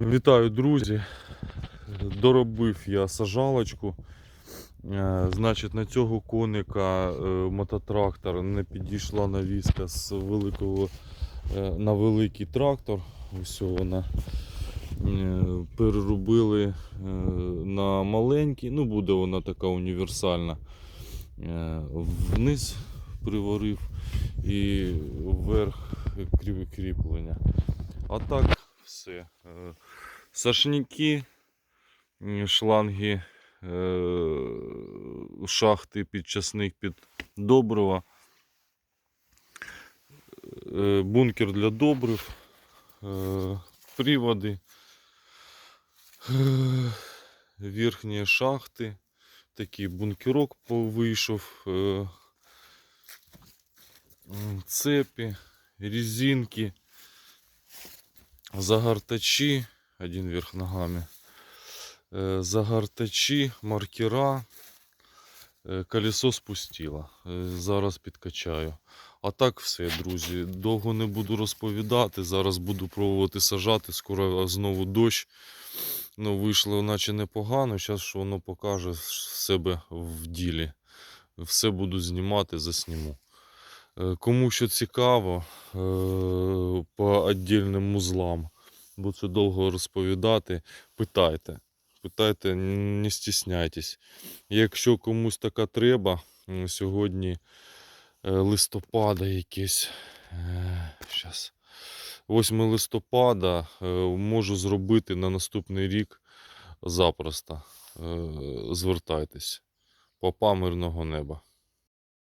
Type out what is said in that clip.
Вітаю, друзі. Доробив я сажалочку. Е, Значить, на цього коника е, мототрактор не підійшла навіска з великого е, на великий трактор. Ось вона. Переробили на маленький, ну буде вона така універсальна. Вниз приварив і вверх кріп- кріплення. А так все. Е, Сашніки, шланги, е, шахти під часник під добрива, е, бункер для добрив, приводи, верхні шахти, такий бункерок вийшов, м, цепі, резинки загортачі, один верх ногами, е, загортачі, маркера, е, колесо спустило. Е, Зараз підкачаю. А так все, друзі. Довго не буду розповідати. Зараз буду пробувати сажати. Скоро знову дощ. Ну, вийшло наче непогано. Зараз що воно покаже себе в ділі. Все буду знімати, засніму. Е, Кому що цікаво, е, по віддільним узлам, бо це довго розповідати, питайте. Питайте, не стісняйтесь. Якщо комусь така треба, сьогодні е, листопада якесь. Зараз. 8 листопада можу зробити на наступний рік запросто. Звертайтесь. Попа мирного неба.